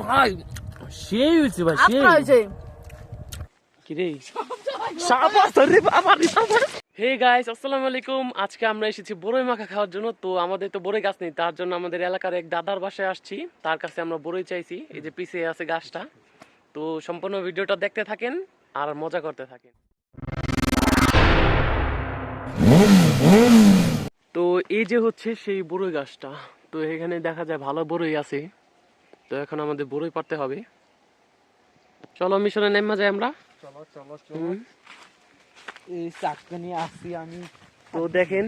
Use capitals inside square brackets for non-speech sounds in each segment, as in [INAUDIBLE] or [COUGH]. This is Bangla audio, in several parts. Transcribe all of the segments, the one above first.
ভাই সেই হয়েছে ভাই সেই হয়েছে। কিরে? সাপ আছে রে বাবা রে বাবা হে গাইস আসসালামু আলাইকুম। আজকে আমরা এসেছি বড়ই মাখা খাওয়ার জন্য। তো আমাদের তো বড়ই গাছ নেই তার জন্য আমাদের এলাকার এক দাদার বাসায় আসছি। তার কাছে আমরা বড়ই চাইছি এই যে পিছিয়ে আছে গাছটা। তো সম্পূর্ণ ভিডিওটা দেখতে থাকেন আর মজা করতে থাকেন। তো এই যে হচ্ছে সেই বড়ই গাছটা। তো এখানে দেখা যায় ভালো বড়ই আছে। তো এখন আমাদের বড়ই পারতে হবে। চলো মিশনে নেমা যায় আমরা। চলো চলো হুম। এই চাকটা নিয়ে আসছি আমি। তো দেখেন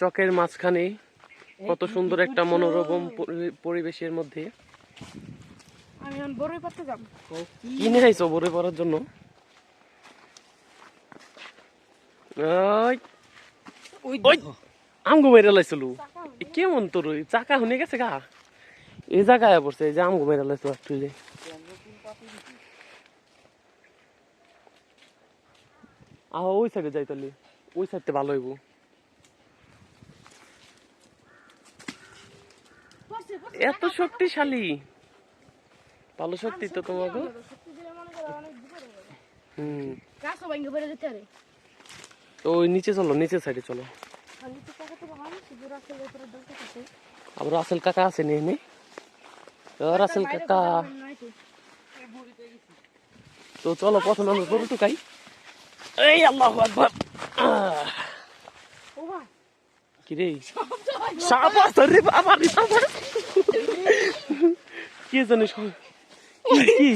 চকের মাঝখানে কত সুন্দর একটা মনোরম পরিবেশের মধ্যে। আমি এখন বড়ই পাতে যাব। কিনে আইছো বড়ে পড়ার জন্য? ওই, ওই আমগো মেরে লাইছিল। কেমন তোর ওই? চাকা হুনে গেছে গা। এই জায়গায় পড়ছে এই যে আম মেরে লাইছো একটু যে আহ ওই সাইডে যাই তাহলে। ওই সাইডতে ভালো হইব। এত শক্তিশালী। ভালো শক্তি তো তোমাকে হুম। তো ওই নিচে চলো নিচের সাইডে চলো। আবার রাসেল কাকা আছে নি এনে? ও রাসেল কাকা তো। চলো প্রথমে আমরা গরু টুকাই এই আল্লাহ আকবার। আহ, কি রে সাপ আছে রে বাবা রে কি জানি কি কি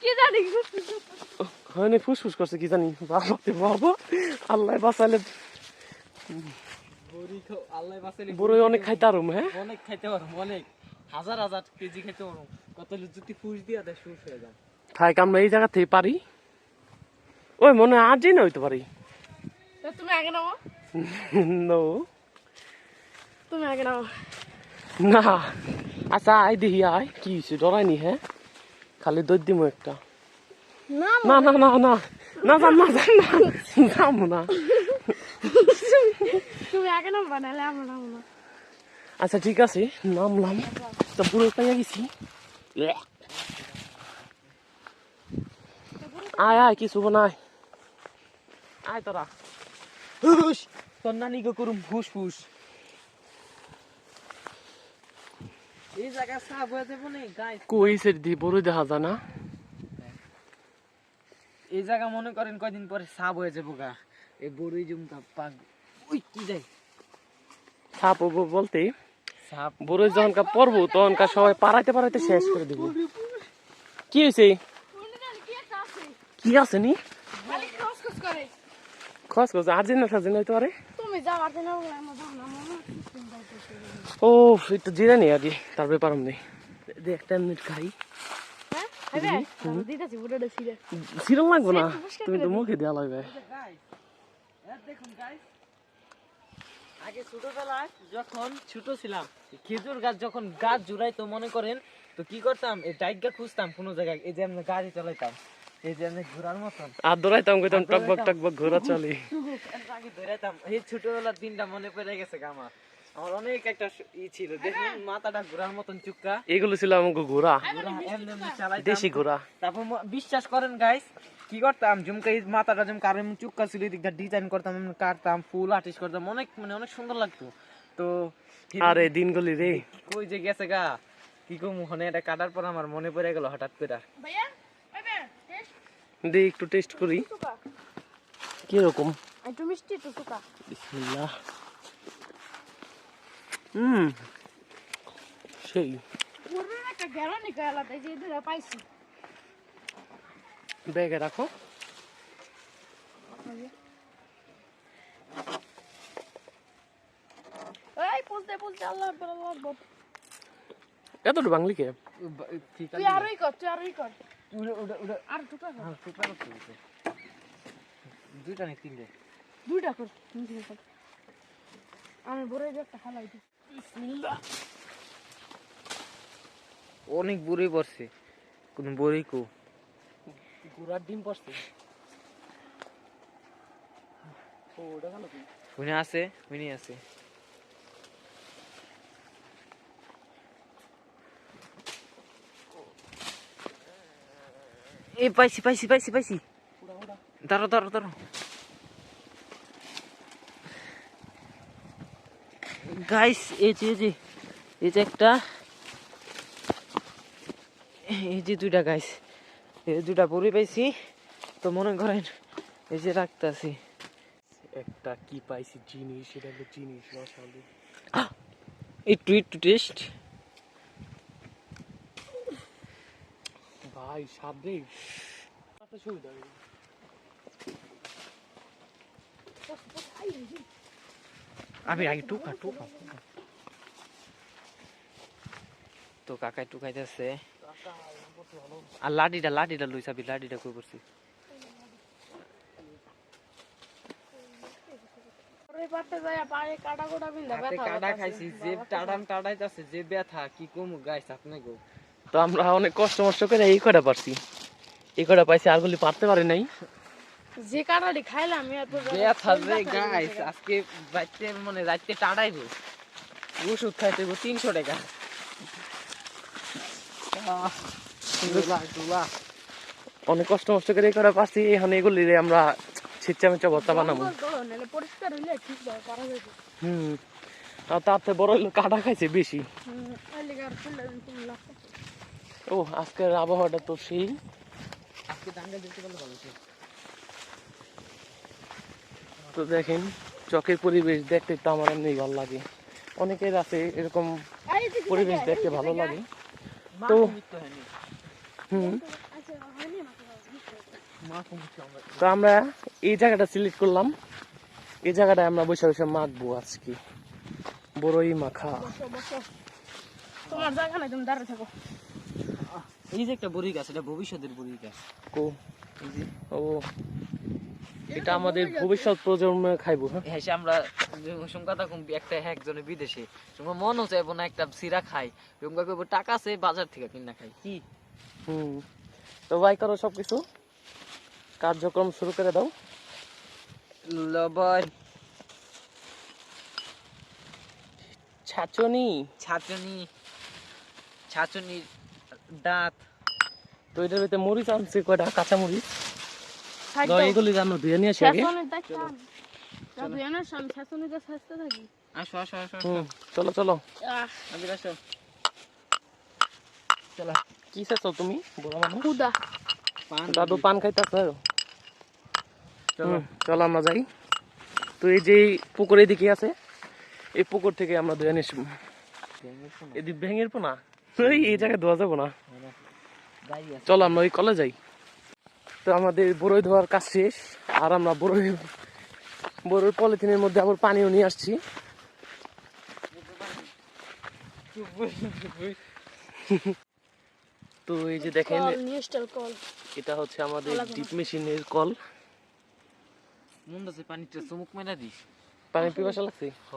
কি? জানি হয় না ফুসফুস করছে কি জানি। বাবা বাবা। আল্লাহ বাঁচালে বড়ি খাও আল্লাহ বাঁচালে বড়ই অনেক খাইতে আরম হ্যাঁ? অনেক খাইতে পারো অনেক। হাজার হাজার কেজি খাইতে পারো কত যদি ফুস দিয়া দেয় শুষ হয়ে যাও থাক আমরা এই জায়গা থেকে পারি। ওই মনে হয় আজই না হইতে পারি। তুমি আগে নাও। [LAUGHS] নো তুমি আগে নাও। না। আচ্ছা আই দেখি আয়। কি হয়েছে ডরাইনি হ্যাঁ? খালি দই দিমু একটা। না না না না না। না যান না যান না। যাব [LAUGHS] না। তুমি আগে নাও বানালে আমরা নাও না। আচ্ছা ঠিক আছে। নামলাম। তো পুরো পাইয়া গেছি? আয় আয় কিছু নাই আয়। তোরা। ফুস তোর নানি গো করুম ফুস ফুস এই জায়গা সাপ হয়ে যাব না? গাইস। কই সেট দি বড় দেখা যায় না? এই জায়গা মনে করেন কয়দিন পরে সাপ হয়ে যাব গা। এই বড়ই জমকা পাক ওই কি যাই সাপ হব বলতে? সাপ। বড় যখনকার পড়ব তখনকার সবাই পাড়াইতে পাড়াইতে শেষ করে দিব। কি হয়েছে? কি আছে নি? খালি খসখস করে খস খস আর্জেন্ট না সার্জেন্ট হইতে পারে? ও একটু জিরা নেই আগে তার ব্যাপার নেই দে একটা মিনিট খাই। হ্যাঁ ছিঁড়ে সিরম লাগবো না? তুমি তো মুখে দেওয়া লাগবে। দেখুন গাইস আগে ছোটবেলায় যখন ছোট ছিলাম খেজুর গাছ যখন গাছ জুড়াইতো মনে করেন তো কি করতাম? এই ডাইগা খুঁজতাম কোনো জায়গায় এই যে আমরা গাড়ি চালাইতাম এই যে আমি ঘোরার মতন। আর দৌড়াইতাম কইতাম টকবক টকবক ঘোরা [LAUGHS] চলে। আগে ধরাইতাম এই ছোটবেলার দিনটা মনে পড়ে গেছে আমার। আমার অনেক একটা ই ছিল দেখুন মাথাটা ঘোরার মতন চুক্কা এগুলো ছিল আমাকে ঘোরা ঘোরা এমনি এমনি দেশি ঘোরা তারপর বিশ্বাস করেন গাইস কি করতাম? ঝুমকা এই মাথাটা যেমন কারও এমনি চুক্কা ছিল এদিকটা ডিজাইন করতাম কাটতাম ফুল আর্টিস্ট করতাম অনেক মানে অনেক সুন্দর লাগতো। তো আরে দিনগুলি রে। কই যে গেছে গা? কি কম ওখানে এটা কাটার পর আমার মনে পড়ে গেল হঠাৎ করে। ভাইয়া ভাইয়া টেস্ট দে একটু টেস্ট করি। টুকা কীরকম? একটু মিষ্টি তো টুকা বিসমিল্লাহ। হুম। সেই। পুরো একটা গ্যারানি যে পাইছি। ব্যাগে রাখো। এই পুলতে পুলতে আল্লাহ আকবার আল্লাহ আকবার। এতটু বাংলি কে? ঠিক তুই আরই কর তুই আরই কর। উড়ে উড়ে উড়ে। আর কর। হ্যাঁ দুইটা নেই তিনটে। দুইটা কর। আমি বড় একটা হালাই দিই। বিসমিল্লাহ। অনেক বুড়ি পড়ছে। কোন বড়ি কো। ঘোড়ার ডিম পড়ছে। ও ওটা কেন কি হুইনে আছে হুইনে আছে। এ পাইছি পাইছি পাইছি পাইছি। গাইস এই যে এই যে এই যে একটা এই যে দুইটা গাইস এই দুটা বড়ি পাইছি তো মনে করেন এই যে রাখতেছি। একটা কি পাইছি? জিনিস সেটা হলো জিনিস রসালো। একটু একটু টেস্ট ভাই সাবরে। একটা সুবিধা। আমি আগে টুকা টুকা। তো কাকাই টুকাইতেছে আর লাঠিটা লাঠিটা লই চাবি লাঠিটা কই করছি তো আমরা অনেক কষ্ট মষ্ট করে এই কটা পারছি। এই কটা পাইছি আরগুলি পারতে পারি নাই। যে কাটাটি খাইলাম ব্যথা যে গাইস আজকে বাইতে মানে রাইতে টাড়াইবো। ওষুধ খাইতে তিনশো টাকা। অনেক কষ্ট মষ্ট করে এই কটা পারছি এখন এগুলি আমরা ছিচ্চা মিচ্চা ভর্তা বানাবো। হইলে হুম। আর তার থেকে বড় হলো কাটা খাইছে বেশি। ও আজকের আবহাওয়াটা তো সেই। তো দেখেন চকের পরিবেশ দেখতে তো আমার এমনি ভালো লাগে। অনেকের আছে এরকম পরিবেশ দেখতে ভালো লাগে। তো তো আমরা এই জায়গাটা সিলেক্ট করলাম। এই জায়গাটায় আমরা বসে বসে মাখবো আজকে। বড়ই মাখা। তোমার জায়গা নাই তুমি দাঁড়িয়ে থাকো। এই যে একটা বড়ি গাছ এটা ভবিষ্যতের বড়ি গাছ কো ও। এটা আমাদের ভবিষ্যৎ প্রজন্মে খাইবো হ্যাঁ? হ্যাঁ সে আমরা সংখ্যা থাকুন একটা একজনে বিদেশে। তোমার মনও চাইব না একটা সিরা খাই। সংখ্যা করব টাকা আছে বাজার থেকে কিনা খাই। কি? হুম। তো ভাই করো সবকিছু। কার্যক্রম শুরু করে দাও। লবণ ছাচনি। ছাচনি। ছাচনির দাঁত। তো এটার ভিতরে মরিচ আনছে কয়টা? কাঁচা মরিচ। এগুলি জানো ধুয়ে নিয়ে আসি আগে। শাসনের দেখতাম দাদু এনে আমি শাসনিতে থাকি আসো আসো আসো চলো চলো। আবির আসো। চলো। কি চাচ্ছ তুমি বড় মানুষ? খুদা পান দাদু পান খাইতেছ চলো। চলো আমরা যাই। তো এই যে পুকুর এদিকে আছে এই পুকুর থেকে আমরা ধুয়ে আসব। এদিক ভেঙের পোনা এই এই জায়গায় ধোয়া যাব না। চলো আমরা ওই কলে যাই। তো আমাদের বড়ই ধোয়ার কাজ শেষ আর আমরা বড়ই বড়ই পলিথিনের মধ্যে আবার পানিও নিয়ে আসছি। তো এই যে দেখেন কল নিউস্টাল কল। এটা হচ্ছে আমাদের ডিপ মেশিনের কল। মন আছে পানিটা চুমুক মেরা দিস। পানি পিপাসা লাগছে? হ।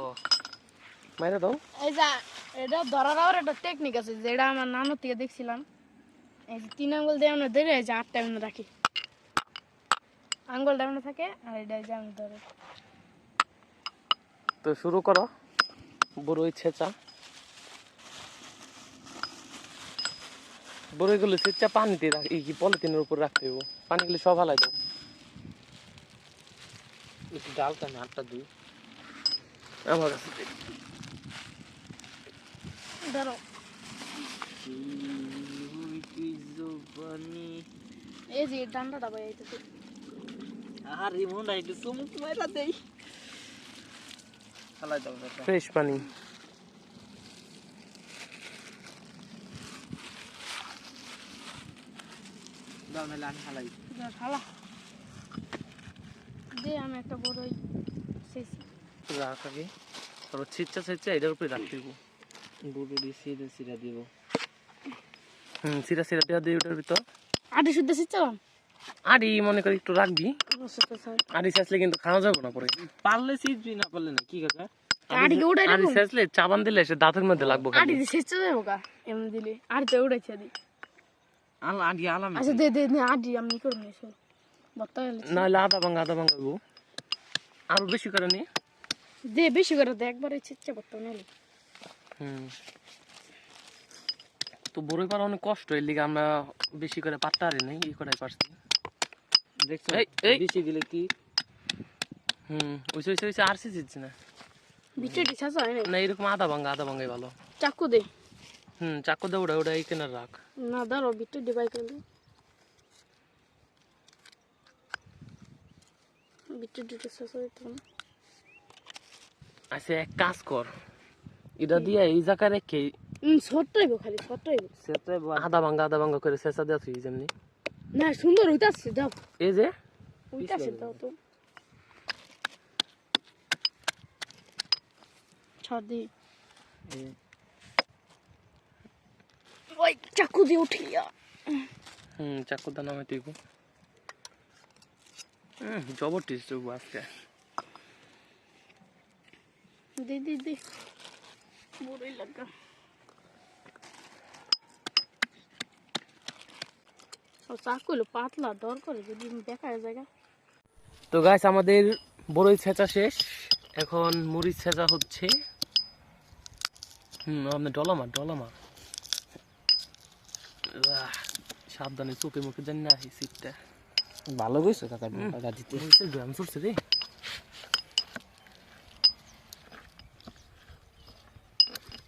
মাইরা দাও। এই যা এটা ধরা আবার একটা টেকনিক আছে যেটা আমার নানুর থেকে দেখছিলাম। এই যে তিন আঙ্গুল দিয়ে আমরা ধরে এই যে আটটা এমনি রাখি। আঙ্গুলটা এমনি থাকে আর এটা যে আমি ধরে। তো শুরু করো বড়ই ছেঁচা। বড়ইগুলো ছেঁচা পানিতে রাখ এই কি পলিথিনের উপর রাখতে হবে পানিগুলো সব হালাই দাও। একটু ডালটা আমি আটটা দিই। আমার কাছে দে। ধরো। এই যে ডান্ডাটা এইটাতে আর রিমোনটা একটু চুমুক মেরা দেই। খালাই দাও ফ্রেশ পানি। দাও নাহলে আমি দে আমি একটা বড়ই শেষি রাখ আগে। তারপর ছিচ্চা ছিচ্চা এটার উপরে রাখতে হবে বুড়ো দিয়ে সিরে সিরা দিব। হুম সিরা সিরা দেওয়া দিয়ে ওটার ভিতর। আটি শুদ্ধ শিখছিলাম আড়ি মনে করি একটু রাখবি আড়ি ছেঁচলে কিন্তু খাওয়া যাবে না পরে। পারলে সিজবি না পারলে না কি কথা? আটিকে উড়াই আড়ি রাখব? চাবান দিলে সে দাঁতের মধ্যে লাগবো খালি। আটি যাব কা এমনি দিলে। আটিতে উড়াইছে দি। আলা আডি আলাম। আচ্ছা দে দে দে আমি করব না শোন। বত্তা গেলে নাহলে ভাঙা আধা ভাঙা গো। আরও বেশি করে নি। দে বেশি করে দে একবারে হুম। তো বড়ই পারা অনেক কষ্ট এর লিগে আমরা বেশি করে পাত্তা হারি নাই এই করাই পারছি। দেখছ। বেশি দিলে কি? হুম ওইসে ওইসে ওইসে আর দিচ্ছি না। ভিতরে ডিসাস হয় না। না এরকম আধা ভাঙ্গা আধা ভাঙ্গাই ভালো। চাকু দে। হুম চাকু দে ওটা ওটা এই কেনার রাখ। না দাঁড়ো ভিতরে ডিবাই করে ভিতরে ডিসাস হয় তো। আচ্ছা এক কাজ কর। এটা দিয়ে এই জায়গায় রেখে হুম ছোট্ট হইব খালি ছোট্ট হইব। আধা ভাঙ্গা আধা ভাঙ্গা করে শেষা দেওয়া তুই যেমনি। না সুন্দর হইতাছে দাও এই যে? হইতাছে দাও তো। ছাড় দি ওই চাকু দিয়ে উঠিয়া। হুম চাকু দানা হয়তো হুম জবর টেস্ট আজকে। দে দে দে। বুড়োই লাগা। পাতলা দর করে যদি দেখা জায়গা। তো গাছ আমাদের বড়ই ছেঁচা শেষ। এখন মরিচ ছেঁচা হচ্ছে। হুম আপনার ডলামার আহ, সাবধানে চোখে মুখে জানি না এই সিটটা ভালো কইছো কাকা গ্রাম চলছে রে।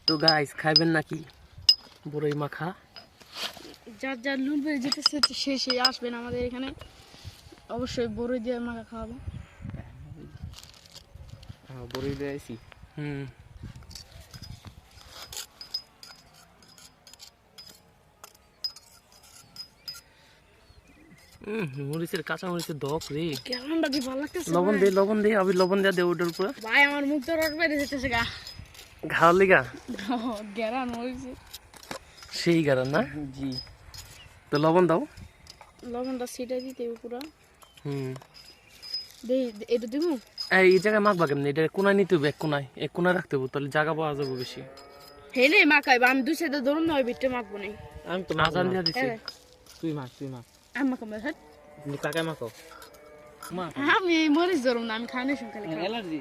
তো গাইস খাইবেন নাকি বড়ই মাখা? যার যার লুল বেড়ে যেতেছে সে সে আসবেন আমাদের এখানে। অবশ্যই বড়ই দিয়ে মাখা খাওয়াবো। হ্যাঁ বড়ই আইছি। হুম। মরিচের কাঁচা মরিচের দক রে। কেমনটা কি ভালো লাগতেছে লবণ দে লবণ দে আমি লবণ দেয়া দে ওটার উপরে। ভাই আমার মুখ তো রস বেড়ে যেতেছে গা। ঘাওয়ার লিগা? গেরান হয়েছে সেই গাড়া না? জি। তো লবণ দাও। লবণটা ছিটাই দিতে পুরো। হুম। দে এটা দিব এই এই জায়গায় মাখবা কেমনি? এটা কোনায় নিতে হবে? এক কোনায়? এক কোনায় রাখতে হবে? তাহলে জায়গা পাওয়া যাবে বেশি। হেলে মাখাইবা আমি দুই সাইডে ধরুন না ওই ভিতরে মাখবো না। আমি তো আজান দিয়া দিছে। হ্যাঁ। তুই মাখ তুই মাখ। আমি মাখাবো হ্যাঁ তুমি কাকা মাখো? মা। আমি মরিচ ধরুন না আমি খাওয়ানোর সঙ্গে অ্যালার্জি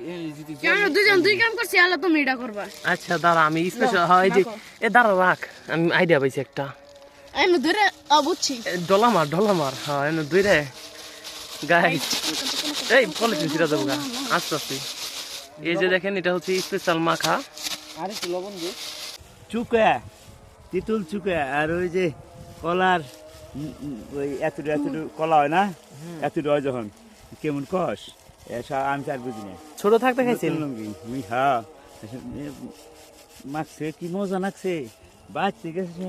কেন? দুজন দুই কাম করছি আল্লাহ তুমি এটা করবা। আচ্ছা দাঁড়া আমি স্পেশাল হয় যে এ দাঁড়া রাখ। আমি আইডিয়া পাইছি একটা। আমি ধরে আ, বুঝছি এ, ডলামার ডলামার হ্যাঁ এনে দুই রে গাই এই পলিথিন ছিটা দেবো গা। আস্তে আস্তে। এই যে দেখেন এটা হচ্ছে স্পেশাল মাখা। আর একটু লবণ দে চুকা তিতুল চুকা আর ওই যে কলার ওই এতটু এতটু কলা হয় না? এতটু হয় যখন। কেমন কষ? আমি আর বুঝি না। ছোট থাকতে খাইছেন? নতুন লুঙ্গি হ্যাঁ মাখছে কি মজা লাগছে। বাচ্চা গেছে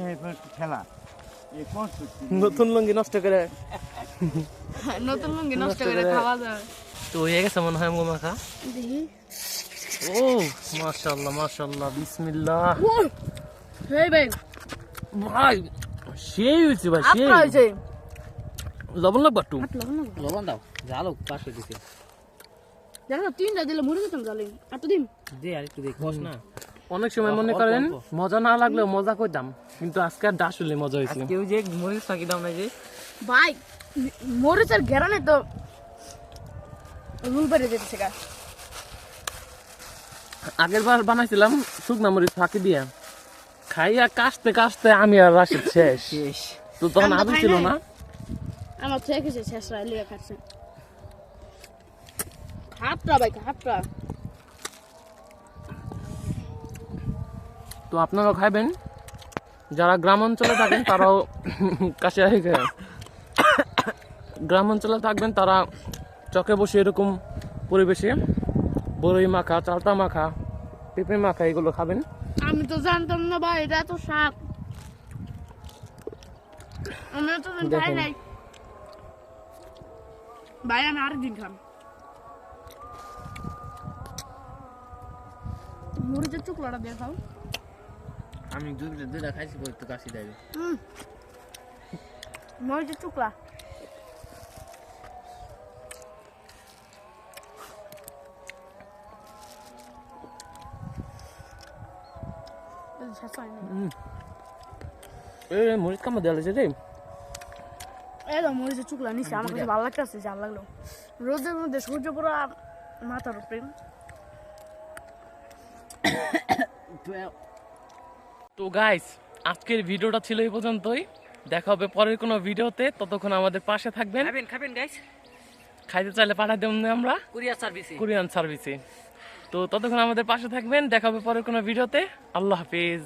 খেলা? নতুন লুঙ্গি নষ্ট করে। নতুন লুঙ্গি নষ্ট করে খাওয়া যাবে তো হয়ে গেছে মনে হয় আমগো মাখা? ও মাশাআল্লাহ মাশাআল্লাহ বিসমিল্লাহ। হেই ভাই। ভাই সেই হয়েছে ভাই সেই। হয়েছে। লবণ লাগবে একটু? লবণ দাও জালো পাশে দিতে জানো তিনটা দিলে মরে যেতাম জালে আর তো দিন দে আর একটু দে কষ না। অনেক সময় মনে করেন মজা না লাগলেও মজা করতাম কিন্তু আজকে আর ডাস হলে মজা হয়েছে কেউ যে মরিচ ফাঁকি দাও না যে। ভাই মরিচের ঘেরানে তো লুল বেড়ে যেতেছে গা। আগের বার বানাইছিলাম শুকনা মরিচ ফাঁকি দিয়ে। খাইয়া কাশতে কাশতে আমি আর রাশিদ শেষ। শেষ। তো তখন আদৌ ছিল না? আমার থেকে শেষ রায় লিয়ে খাচ্ছে। হাতটা ভাই হাতটা তো আপনারা খাইবেন। যারা গ্রাম অঞ্চলে থাকেন তারাও কাছে খায়। গ্রাম অঞ্চলে থাকবেন তারা চকে বসে এরকম পরিবেশে বড়ই মাখা চালতা মাখা পেঁপে মাখা এগুলো খাবেন। আমি তো জানতাম না ভাই এটা তো স্বাদ আমি তো ভাই। নাই ভাই আমি আরেকদিন খাম মরিচের চুকলাটা দিয়ে খাও আমি দুধ দুধটা খাইছি পরে একটু কাশি হুম মরিচের এই মরিচ কামা দেওয়া লাগছে রে। এই তো মরিচের চুকলা নিচ্ছে আমার কাছে ভালো লাগতেছে যা লাগল। রোদের মধ্যে সূর্য পুরো মাথার উপরে। [COUGHS] তো গাইস আজকের ভিডিওটা ছিল এই পর্যন্তই। দেখা হবে পরের কোনো ভিডিওতে ততক্ষণ আমাদের পাশে থাকবেন। খাবেন খাবেন গাইস খাইতে চাইলে পাঠাই দেব না আমরা। কুরিয়ার সার্ভিসে কোরিয়ান সার্ভিসে তো ততক্ষণ আমাদের পাশে থাকবেন। দেখা হবে পরের কোনো ভিডিওতে আল্লাহ হাফিজ।